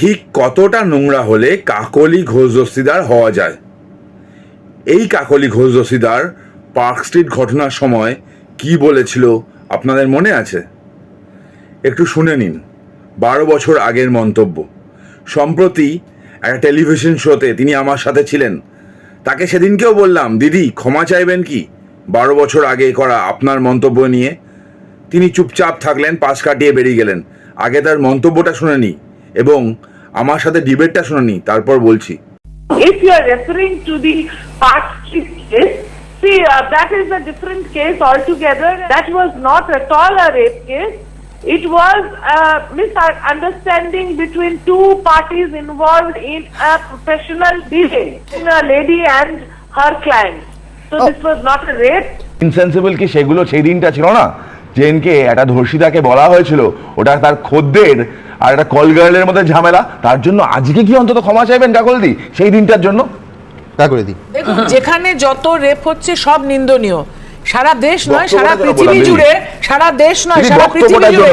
ঠিক কতটা নোংরা হলে কাকলি ঘোষ দস্তিদার হওয়া যায়? এই কাকলি ঘোষ দস্তিদার পার্ক স্ট্রিট ঘটনার সময় কি বলেছিল আপনাদের মনে আছে? একটু শুনে নিন। বারো বছর আগের মন্তব্য। সম্প্রতি একটা টেলিভিশন শোতে তিনি আমার সাথে ছিলেন। তাকে সেদিনকেও বললাম, দিদি, ক্ষমা চাইবেন কি? বারো বছর আগে করা আপনার মন্তব্য নিয়ে? তিনি চুপচাপ থাকলেন, পাশ কাটিয়ে বেরিয়ে গেলেন। আগে তার মন্তব্যটা শুনে নি এবং আমার সাথে ডিবেটটা শুনে নি তারপর বলছি If you are referring to the Street case, see, uh, that is a different case altogether. That was not at all a rape case. It was a misunderstanding between two parties involved in a professional dealing, in a lady and her client. So this was not a rape. Insensible কি সেগুলো সেই দিনটা ছিল না জেনকে একটা ধর্ষিতাকে বলা হয়েছিল ওটা তার খদ্দের আর একটা কল গার্লের মধ্যে ঝামেলা তার জন্য আজকে কি অন্তত ক্ষমা চাইবেন কাকলদি সেই দিনটার জন্য দেখুন যেখানে যত রেপ হচ্ছে সব নিন্দনীয় সারা দেশ নয় সারা পৃথিবী জুড়ে সারা দেশ নয় সারা পৃথিবী জুড়ে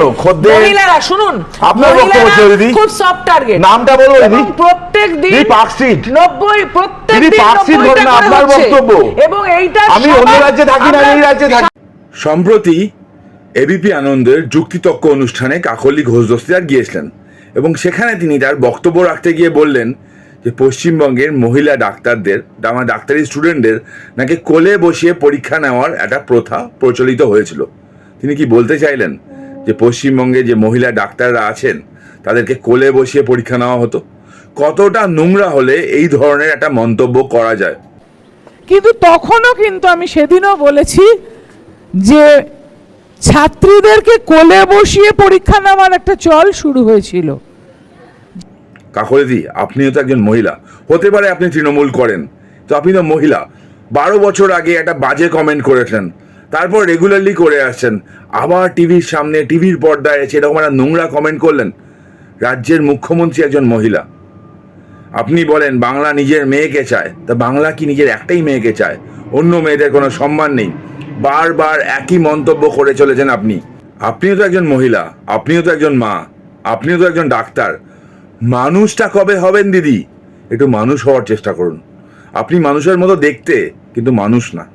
মহিলারা শুনুন আপনার বক্তব্য দিদি। খুব সফট টার্গেট নামটা বলুন, দিদি। প্রত্যেক দিন পার্ক স্ট্রিট। নব্বই প্রত্যেক দিন পার্ক স্ট্রিট 90টা ঘটনা, আপনার বক্তব্য। এবং এইটা আমি অন্য রাজ্যে থাকি না এই রাজ্যে থাকি সম্প্রতি এবিপি আনন্দের যুক্তিতক্ক অনুষ্ঠানে কাকলি ঘোষ দস্তিদার গিয়েছিলেন এবং সেখানে তিনি তার বক্তব্য রাখতে গিয়ে বললেন যে পশ্চিমবঙ্গের মহিলা ডাক্তারদের, আমার ডাক্তারি স্টুডেন্টদের নাকি কোলে বসিয়ে পরীক্ষা নেওয়ার একটা প্রথা প্রচলিত হয়েছিল। তিনি কি বলতে চাইলেন যে পশ্চিমবঙ্গে যে মহিলা ডাক্তাররা আছেন, তাদেরকে কোলে বসিয়ে পরীক্ষা নেওয়া হতো? কতটা নোংরা হলে এই ধরনের একটা মন্তব্য করা যায়? কিন্তু তখনও কিন্তু আমি সেদিনও বলেছি যে ছাত্রীদেরকে কোলে বসিয়ে পরীক্ষা নেওয়ার একটা চল শুরু হয়েছিল। কাকলিদি, আপনিও তো একজন মহিলা। হতে পারে আপনি তৃণমূল করেন। তো আপনি তো মহিলা। বারো বছর আগে একটা বাজে কমেন্ট করেছেন। তারপর রেগুলারলি করে আসছেন। আবার টিভির সামনে টিভির পর্দায় এসে এরকম একটা নোংরা কমেন্ট করলেন। রাজ্যের মুখ্যমন্ত্রী একজন মহিলা। আপনি বলেন, বাংলা নিজের মেয়েকে চায়। তা বাংলা কি নিজের একটাই মেয়েকে চায়? অন্য মেয়েদের কোনো সম্মান নেই। বারবার একই মন্তব্য করে চলেছেন আপনি। আপনিও তো একজন মহিলা, আপনিও তো একজন মা, আপনিও তো একজন ডাক্তার। মানুষটা কবে হবেন দিদি? একটু মানুষ হওয়ার চেষ্টা করুন। আপনি মানুষের মতো দেখতে, কিন্তু মানুষ না।